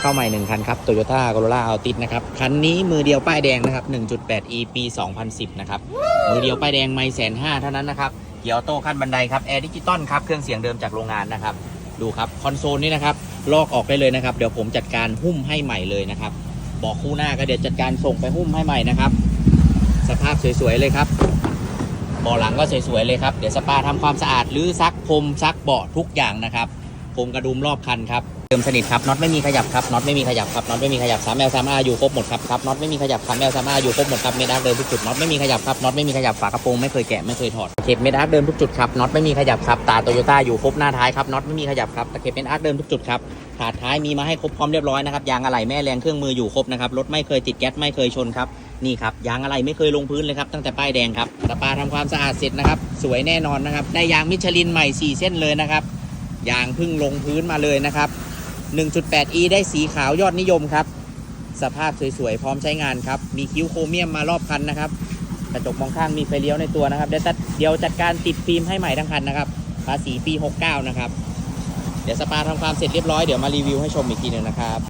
เข้าใหม่หนึ่งคันครับ Toyota Corolla Altis นะครับ คันนี้มือเดียวป้ายแดงนะครับ 1.8 e ปี 2010 นะครับ มือเดียวป้ายแดงไม่แสนห้าเท่านั้นนะครับ เกียร์ออโต้ขั้นบันไดครับ แอร์ดิจิตอลครับ เครื่องเสียงเดิมจากโรงงานนะครับ ดูครับ คอนโซลนี่นะครับ ลอกออกได้เลยนะครับ เดี๋ยวผมจัดการหุ้มให้ใหม่เลยนะครับ บอกคู่หน้าก็เดี๋ยวจัดการส่งไปหุ้มให้ใหม่นะครับ สภาพสวยๆเลยครับเบาะหลังก็สวยๆเลยครับ เดี๋ยวสปาทำความสะอาดหรือซักพรมซักเบาะทุกอย่างนะครับ พรมกระดุมรอบคันครับเติมสนิทครับน็อตไม่มีขยับครับน็อตไม่มีขยับครับน็อตไม่มีขยับสามแอลสามอาอยู่ครบหมดครับครับน็อตไม่มีขยับสามแอลสามอาอยู่ครบหมดครับเมดักเดิมทุกจุดน็อตไม่มีขยับครับน็อตไม่มีขยับฝากระโปรงไม่เคยแกะไม่เคยถอดเข็บเมดักเดิมทุกจุดครับน็อตไม่มีขยับครับตาโตโยต้าอยู่ครบหน้าท้ายครับน็อตไม่มีขยับครับตะเข็บเมดักเดิมทุกจุดครับถาดท้ายมีมาให้ครบพร้อมเรียบร้อยนะครับยางอะไหล่แม่แรงเครื่องมืออยู่ครบนะครับรถไม่เคยติดแก๊สไม่เคยชนครับนี่ครับยางอะไรไม่เคยลงพื้นเลยครับตั้งแต่ป้ายแดงครับสปาทำความสะอาดเสร็จนะครับสวยแน่นอนนะครับได้ยางมิชลินใหม่ 4 เส้นเลยนะครับ ยางพึ่งลงพื้นมาเลยนะครับ 1.8e ได้สีขาวยอดนิยมครับ สภาพสวยๆ พร้อมใช้งานครับ มีคิ้วโครเมียมมารอบคันนะครับ กระจกมองข้างมีไฟเลี้ยวในตัวนะครับ เดี๋ยวจัดการติดฟิล์มให้ใหม่ทั้งคันนะครับภาษีปี 69 นะครับ เดี๋ยวสปาทำความเสร็จเรียบร้อย เดี๋ยวมารีวิวให้ชมอีกทีหนึงนะครับ